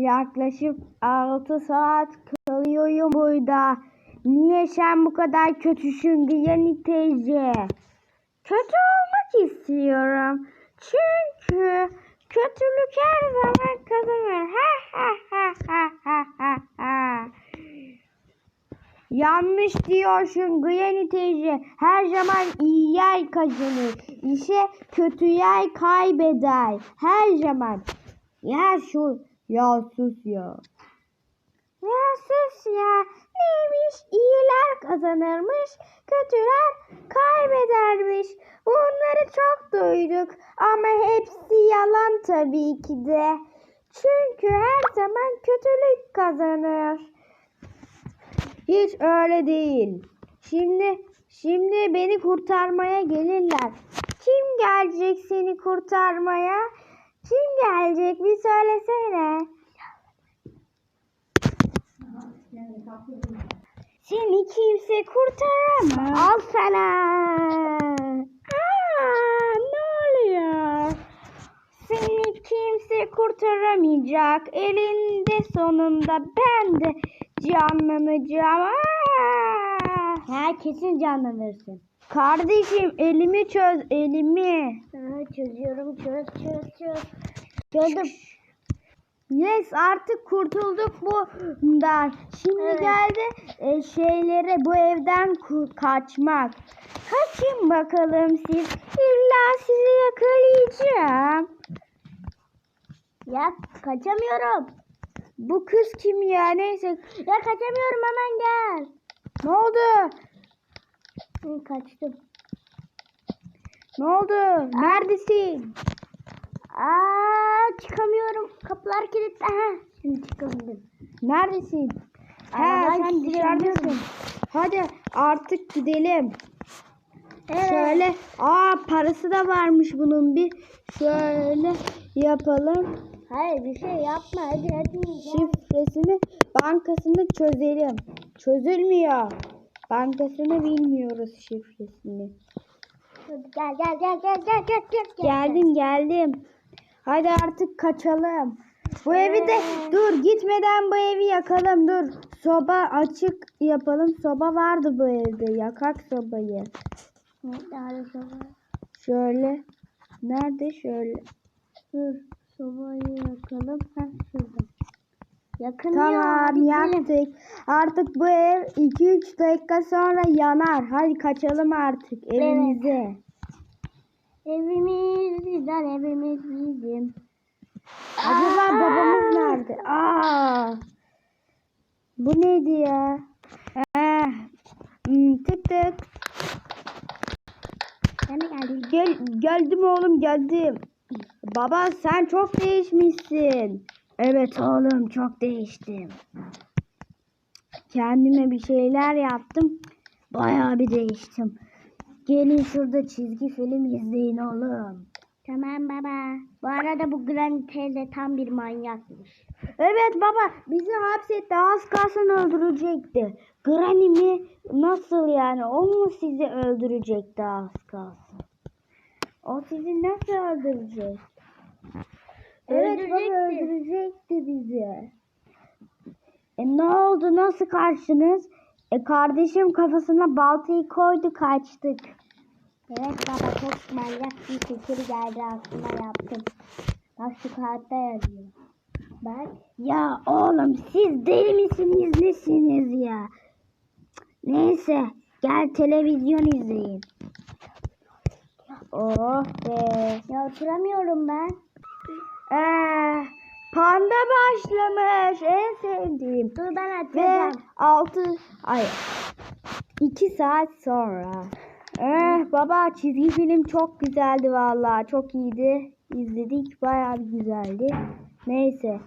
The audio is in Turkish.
Yaklaşık 6 saat kalıyorum burada. Niye sen bu kadar kötüsün Gıyani teyze? Kötü olmak istiyorum. Çünkü kötülük her zaman kazanır. Ha ha ha ha ha ha ha. Yanlış diyorsun Gıyani teyze. Her zaman iyi yer kazanır. İşte kötü yer kaybeder. Her zaman. Ya şu ya sus ya. Ya sus ya. Neymiş? İyiler kazanırmış. Kötüler kaybedermiş. Bunları çok duyduk. Ama hepsi yalan tabii ki de. Çünkü her zaman kötülük kazanır. Hiç öyle değil. Şimdi şimdi beni kurtarmaya gelirler. Kim gelecek seni kurtarmaya? Kim gelecek bir söylesene. Seni kimse kurtaramaz. Al sana. Aa, ne oluyor? Seni kimse kurtaramayacak. Elinde sonunda ben de canlanacağım. Aa! Herkesin canlanırsın. Kardeşim elimi çöz elimi. çözüyorum çöz çöz çöz. Çözdüm. Yes artık kurtulduk bundan. Şimdi Evet. geldi e, şeylere bu evden kaçmak. Kaçın bakalım siz. İlla sizi yakalayacağım. Ya kaçamıyorum. Bu kız kim ya? Neyse. Ya kaçamıyorum hemen gel. Ne oldu? Hı, kaçtım. Ne oldu? Neredesin? Aa çıkamıyorum. Kapılar kilitli. Aha, şimdi çıkabildim. Neredesin? He Aradan sen dışarıdasın. Hadi artık gidelim. Evet. Şöyle, aa parası da varmış bunun bir. Şöyle yapalım. Hayır bir şey yapma hadi hadi. Şifresini bankasını çözelim. Çözülmüyor. Bankasını bilmiyoruz şifresini. Hadi Gel gel gel gel gel gel gel. gel. Geldim geldim. Hadi artık kaçalım. Bu evi de Ee. dur gitmeden bu evi yakalım dur. Soba açık yapalım. Soba vardı bu evde. Yakak sobayı. Nerede soba? Şöyle. Nerede şöyle. Dur sobayı yakalım. Ha şurada. Yakın Tamam yaktık. Artık bu ev 2-3 dakika sonra yanar. Hadi kaçalım artık evimize. Evimiz güzel evimiz bizim. Acaba Aa! babamız nerede? Aa. Bu neydi ya? Eh. Hmm, tık tık. Sen mi geldin? Gel, geldim oğlum geldim. Baba sen çok değişmişsin. Evet oğlum çok değiştim. Kendime bir şeyler yaptım. Bayağı bir değiştim. Gelin şurada çizgi film izleyin oğlum. Tamam baba. Bu arada bu Granny teyze tam bir manyakmış. Evet baba bizi hapsetti az kalsın öldürecekti. Granny mi? Nasıl yani? O mu sizi öldürecekti az kalsın? O sizi nasıl öldürecek? Evet baba Öldürecekti. öldürecekti bizi. E ne oldu? Nasıl kaçtınız? E kardeşim kafasına baltayı koydu kaçtık. Evet baba çok manyak bir fikir geldi aklıma yaptım. Bak şu kağıtta yazıyor. Bak. Ya oğlum siz deli misiniz nesiniz ya? Neyse gel televizyon izleyin. Oh be. Ya oturamıyorum ben. Ee, panda başlamış en sevdiğim. Dur ben Ve açacağım. 6 ay 2 saat sonra. Eh baba çizgi film çok güzeldi vallahi çok iyiydi. İzledik bayağı güzeldi. Neyse